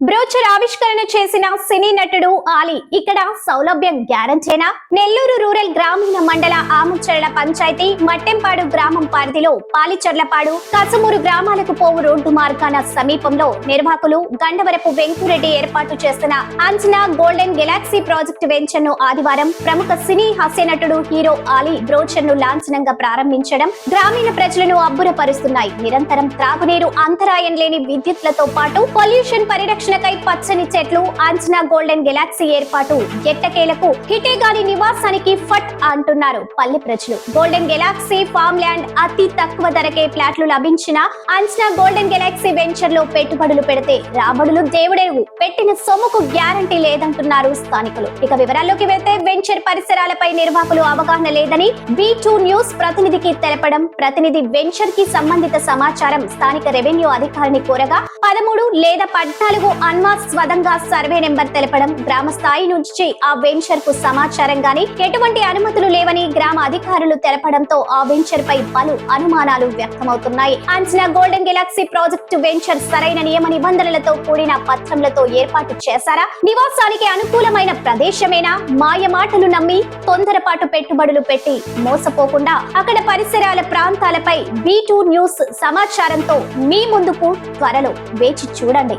Brochure ఆవిష్కరణ చేసిన సినీ నటుడు ఆలీ. ఇక్కడ సౌలభ్యం గ్యారంటీనా? నెల్లూరు రూరల్ గ్రామీణ మండల ఆముచర్ల పంచాయతీ మట్టెంపాడు గ్రామం పరిధిలో పాలిచర్లపాడు కసమూరు గ్రామాలకు పోవు రోడ్డు మార్గాన సమీపంలో నిర్వాహకులు గండవరపు వెంకురెడ్డి ఏర్పాటు చేసిన అంజనా గోల్డెన్ గెలాక్సీ ప్రాజెక్టు వెంచర్ను ఆదివారం ప్రముఖ సినీ హాస్య నటుడు హీరో ఆలీ బ్రోచర్ను లాంఛనంగా ప్రారంభించడం గ్రామీణ ప్రజలను అబ్బురపరుస్తున్నాయి. నిరంతరం త్రాగునీరు అంతరాయం లేని విద్యుత్లతో పాటు పొల్యూషన్ పరిరక్షణ పరిరక్షణకై పచ్చని చెట్లు అంచనా గోల్డెన్ గెలాక్సీ ఏర్పాటు. ఎట్టకేలకు హిటేగాని నివాసానికి ఫట్ అంటున్నారు పల్లె ప్రజలు. గోల్డెన్ గెలాక్సీ ఫామ్ ల్యాండ్ అతి తక్కువ ధరకే ఫ్లాట్లు లభించిన అంచనా గోల్డెన్ గెలాక్సీ వెంచర్లో పెట్టుబడులు పెడితే రాబడులు దేవుడేవు. పెట్టిన సొమ్ముకు గ్యారంటీ లేదంటున్నారు స్థానికులు. ఇక వివరాల్లోకి వెళ్తే వెంచర్ పరిసరాలపై నిర్వాహకులు అవగాహన లేదని బి టూ న్యూస్ ప్రతినిధికి తెలపడం ప్రతినిధి వెంచర్కి సంబంధిత సమాచారం స్థానిక రెవెన్యూ అధికారిని కోరగా పదమూడు లేదా పద్నాలుగు అన్వాస్వదంగా సర్వే నెంబర్ తెలపడం గ్రామ స్థాయి నుంచి ఆ వెంచర్కు సమాచారం గాని ఎటువంటి అనుమతులు లేవని గ్రామ అధికారులు తెలపడంతో ఆ వెంచర్ పై పలు అనుమానాలు వ్యక్తమవుతున్నాయి. అంచనా గోల్డెన్ గెలాక్సీ ప్రాజెక్టు వెంచర్ సరైన నియమ నిబంధనలతో కూడిన పత్రములతో ఏర్పాటు చేశారా? నివాసానికి అనుకూలమైన ప్రదేశమేనా? మాయ మాటలు నమ్మి తొందరపాటు పెట్టుబడులు పెట్టి మోసపోకుండా అక్కడ పరిసరాల ప్రాంతాలపై బీ టూ న్యూస్ సమాచారంతో మీ ముందుకు త్వరలో వేచి చూడండి.